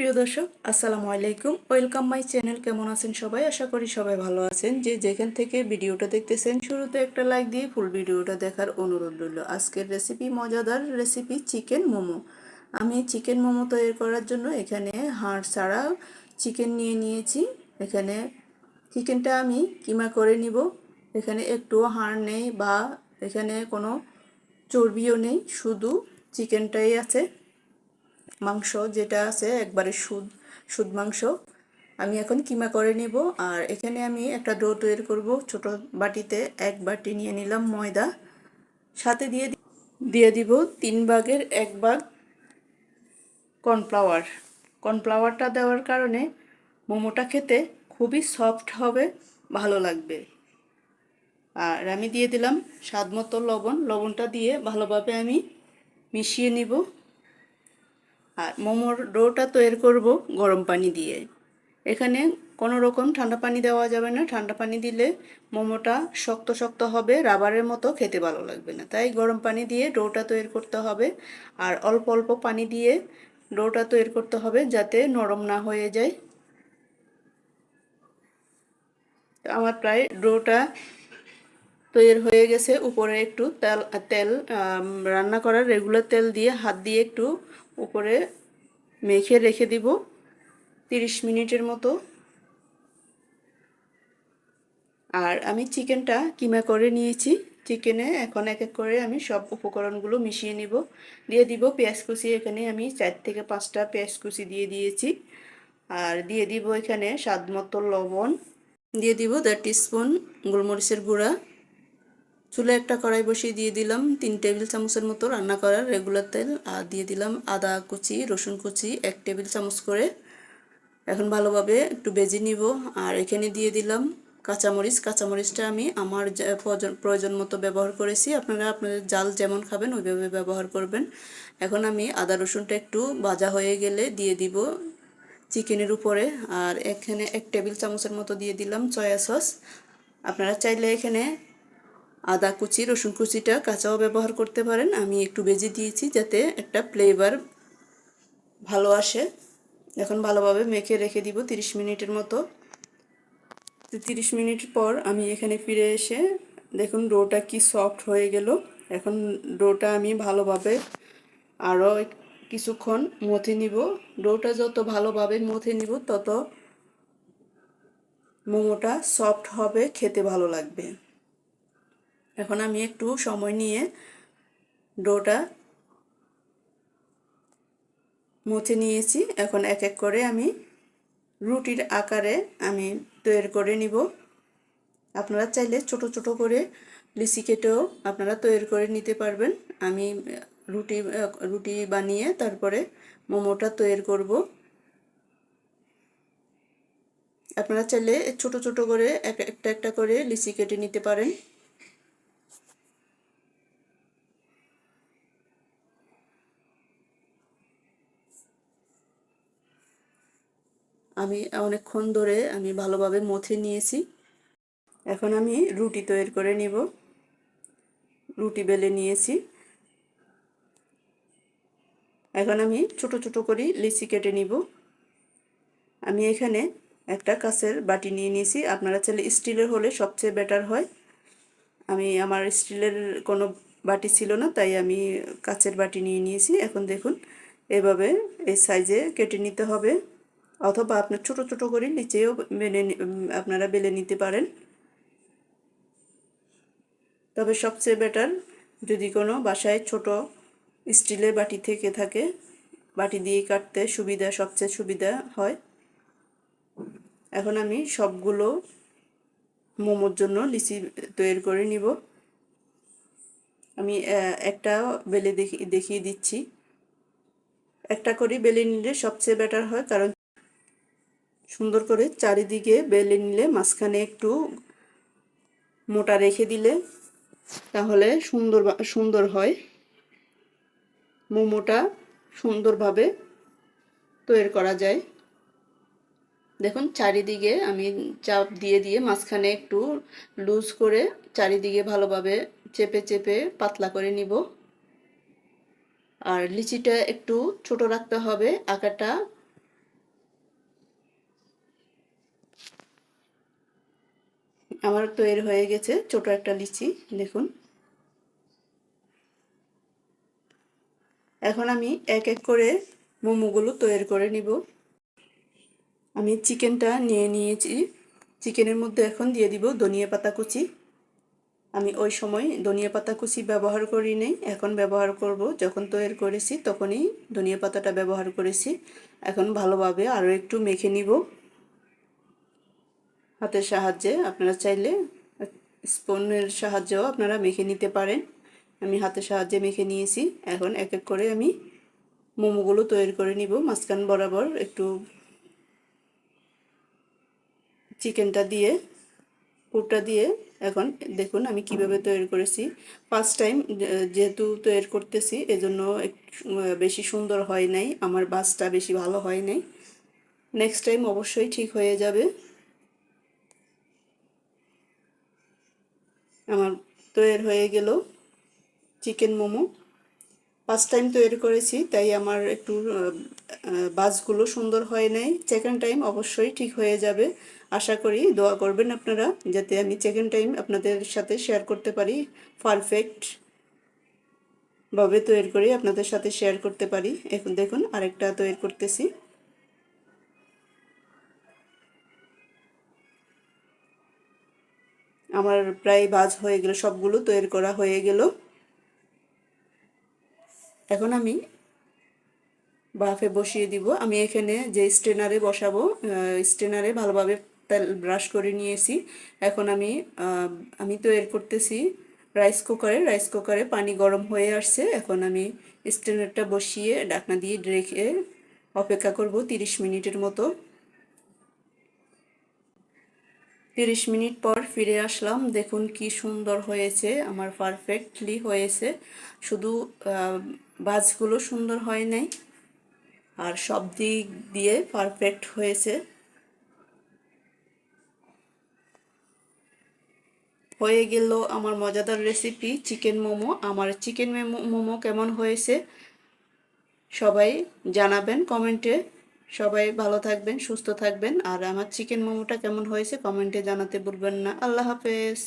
প্রিয় দর্শক, আসসালামু আলাইকুম। ওয়েলকাম মাই চ্যানেল কেমন আছেন সবাই? আশা করি সবাই ভালো আছেন। যে যেখান থেকে ভিডিওটা দেখতেছেন, শুরুতে একটা লাইক দিয়ে ফুল ভিডিওটা দেখার অনুরোধ রইল। আজকের রেসিপি মজাদার রেসিপি চিকেন মোমো। আমি চিকেন মোমো তৈরি করার জন্য এখানে হাড় ছাড়া চিকেন নিয়ে নিয়েছি। এখানে চিকেনটা আমি কিমা করে নিব? এখানে একটুও হাড় নেই বা এখানে কোনো চর্বিও নেই, শুধু চিকেনটাই আছে। মাংস যেটা আছে, একবারে সুদ সুদ মাংস। আমি এখন কিমা করে নিব, আর এখানে আমি একটা ডো তৈরি করব। ছোট বাটিতে এক বাটি নিয়ে নিলাম ময়দা। সাথে দিয়ে দিয়ে দিব তিন ভাগের এক ভাগ কর্নফ্লাওয়ার। কর্নফ্লাওয়ারটা দেওয়ার কারণে মোমোটা খেতে খুবই সফট হবে, ভালো লাগবে। আর আমি দিয়ে দিলাম স্বাদ মতো লবণ। লবণটা দিয়ে ভালোভাবে আমি মিশিয়ে নিব। আর মোমোর ডোটা তৈরি করব গরম পানি দিয়ে। এখানে কোনো রকম ঠান্ডা পানি দেওয়া যাবে না। ঠান্ডা পানি দিলে মোমোটা শক্ত শক্ত হবে, রাবারের মতো খেতে ভালো লাগবে না। তাই গরম পানি দিয়ে ডোটা তৈরি করতে হবে আর অল্প অল্প পানি দিয়ে ডোটা তৈরি করতে হবে যাতে নরম না হয়ে যায়। আমার প্রায় ডোটা তৈরি হয়ে গেছে। উপরে একটু তেল তেল রান্না করার রেগুলার তেল দিয়ে হাত দিয়ে একটু উপরে মেখে রেখে দিব তিরিশ মিনিটের মতো। আর আমি চিকেনটা কিমা করে নিয়েছি। চিকেনে এখন এক এক করে আমি সব উপকরণগুলো মিশিয়ে নিব। দিয়ে দিব পেঁয়াজ কুচি, এখানে আমি চার থেকে পাঁচটা পেঁয়াজ কুচি দিয়ে দিয়েছি। আর দিয়ে দিব এখানে স্বাদ মতো লবণ। দিয়ে দিব দেড় টিস্পুন গোলমরিচের গুঁড়া। চুলে একটা কড়াই বসিয়ে দিয়ে দিলাম, তিন টেবিল চামচের মতো রান্না করার রেগুলার তেল, আর দিয়ে দিলাম আদা কুচি, রসুন কুচি, এক টেবিল চামচ করে। এখন ভালোভাবে একটু বেজে নিব, আর এখানে দিয়ে দিলাম কাঁচামরিচ। কাঁচামরিচটা আমি আমার প্রয়োজন মতো ব্যবহার করেছি। আপনারা আপনাদের জাল যেমন খাবেন, ওইভাবে ব্যবহার করবেন। এখন আমি আদা রসুনটা একটু ভাজা হয়ে গেলে দিয়ে দিব চিকেনের উপরে, আর এখানে এক টেবিল চামচের মতো দিয়ে দিলাম সয়া সস। আপনারা চাইলে এখানে আদা কুচি, রসুন কুচিটা কাঁচাও ব্যবহার করতে পারেন। আমি একটু বেজে দিয়েছি যাতে একটা ফ্লেভার ভালো আসে। এখন ভালোভাবে মেখে রেখে দিব 30 মিনিটের মতো। তিরিশ মিনিট পর আমি এখানে ফিরে এসে দেখুন ডোটা কি সফট হয়ে গেল। এখন ডোটা আমি ভালোভাবে আরও কিছুক্ষণ মথে নিব। ডোটা যত ভালোভাবে মথে নিব, তত মোমোটা সফট হবে, খেতে ভালো লাগবে। এখন আমি একটু সময় নিয়ে ডোটা মুছে নিয়েছি। এখন এক এক করে আমি রুটির আকারে আমি তৈরি করে নিব। আপনারা চাইলে ছোট ছোট করে লিচি কেটেও আপনারা তৈরি করে নিতে পারবেন। আমি রুটি রুটি বানিয়ে তারপরে মোমোটা তৈরি করব। আপনারা চাইলে ছোট ছোট করে একটা একটা করে লিচি কেটে নিতে পারেন। আমি অনেকক্ষণ ধরে আমি ভালোভাবে মথে নিয়েছি। এখন আমি রুটি তৈরি করে নিব। রুটি বেলে নিয়েছি। এখন আমি ছোট ছোট করে লিচি কেটে নিব। আমি এখানে একটা কাছের বাটি নিয়ে নিয়েছি। আপনারা চাইলে স্টিলের হলে সবচেয়ে বেটার হয়। আমি আমার স্টিলের কোনো বাটি ছিল না, তাই আমি কাচের বাটি নিয়ে নিয়েছি। এখন দেখুন, এভাবে এই সাইজে কেটে নিতে হবে। অথবা আপনার ছোট ছোট করে নিচেও বেলে আপনারা বেলে নিতে পারেন। তবে সবচেয়ে বেটার যদি কোনো বাসায় ছোট স্টিলের বাটি থেকে থাকে, বাটি দিয়ে কাটতে সুবিধা, সবচেয়ে সুবিধা হয়। এখন আমি সবগুলো মোমোর জন্য লিচি তৈরি করে নিব। আমি একটা বেলে দেখিয়ে দিচ্ছি। একটা করে বেলে নিলে সবচেয়ে বেটার হয়, কারণ সুন্দর করে চারিদিকে বেলে নিলে মাঝখানে একটু মোটা রেখে দিলে তাহলে সুন্দর সুন্দর হয়। মোমোটা সুন্দরভাবে তৈরি করা যায়। দেখুন, চারিদিকে আমি চাপ দিয়ে দিয়ে মাঝখানে একটু লুজ করে চারিদিকে ভালোভাবে চেপে চেপে পাতলা করে নিব। আর লিচিটা একটু ছোট রাখতে হবে, আকারটা আমার তৈরি হয়ে গেছে ছোট একটা লিচি, দেখুন। এখন আমি এক এক করে মোমোগুলো তৈরি করে নিব। আমি চিকেনটা নিয়ে নিয়েছি। চিকেনের মধ্যে এখন দিয়ে দিব ধনিয়া পাতা কুচি। আমি ওই সময় ধনিয়া পাতা কুচি ব্যবহার করি নাই, এখন ব্যবহার করব। যখন তৈরি করেছি তখনই ধনিয়া পাতাটা ব্যবহার করেছি। এখন ভালোভাবে আরও একটু মেখে নিব। হাতের সাহায্যে আপনারা চাইলে স্পুনের সাহায্যেও আপনারা মেখে নিতে পারেন। আমি হাতের সাহায্যে মেখে নিয়েছি। এখন এক এক করে আমি মোমোগুলো তৈরি করে নিব। মাঝখান বরাবর একটু চিকেনটা দিয়ে, পুরটা দিয়ে এখন দেখুন আমি কীভাবে তৈরি করেছি। ফার্স্ট টাইম যেহেতু তৈরি করতেছি, এজন্য বেশি সুন্দর হয় নাই। আমার বাসটা বেশি ভালো হয় নাই। নেক্সট টাইম অবশ্যই ঠিক হয়ে যাবে। আমার তৈরি হয়ে গেল চিকেন মোমো। ফার্স্ট টাইম তৈরি করেছি, তাই আমার একটু বাসগুলো সুন্দর হয় নাই। সেকেন্ড টাইম অবশ্যই ঠিক হয়ে যাবে। আশা করি, দোয়া করবেন আপনারা, যাতে আমি সেকেন্ড টাইম আপনাদের সাথে শেয়ার করতে পারি পারফেক্ট ভাবে তৈরি করে আপনাদের সাথে শেয়ার করতে পারি। এখন দেখুন, আরেকটা তৈরি করতেছি। আমার প্রায় বাজ হয়ে গেল, সবগুলো তৈরি করা হয়ে গেল। এখন আমি বাফে বসিয়ে দিব। আমি এখানে যে স্ট্রেনারে বসাবো স্ট্রেনারে ভালোভাবে তেল ব্রাশ করে নিয়েছি। এখন আমি আমি তৈরি করতেছি রাইস কুকারে। রাইস কুকারে পানি গরম হয়ে আসছে। এখন আমি স্ট্রেনারটা বসিয়ে ডাকনা দিয়ে রেখে অপেক্ষা করব তিরিশ মিনিটের মতো। তিরিশ মিনিট পর ফিরে আসলাম। দেখুন কি সুন্দর হয়েছে, আমার পারফেক্টলি হয়েছে। শুধু বাজগুলো সুন্দর হয় নাই, আর সব দিক দিয়ে পারফেক্ট হয়েছে। হয়ে গেল আমার মজাদার রেসিপি চিকেন মোমো। আমার চিকেন মোমো কেমন হয়েছে? সবাই জানাবেন কমেন্টে সবাই ভালো থাকবেন, সুস্থ থাকবেন। আর আমার চিকেন মোমোটা কেমন হয়েছে কমেন্টে জানাতে ভুলবেন না। আল্লাহ হাফেজ।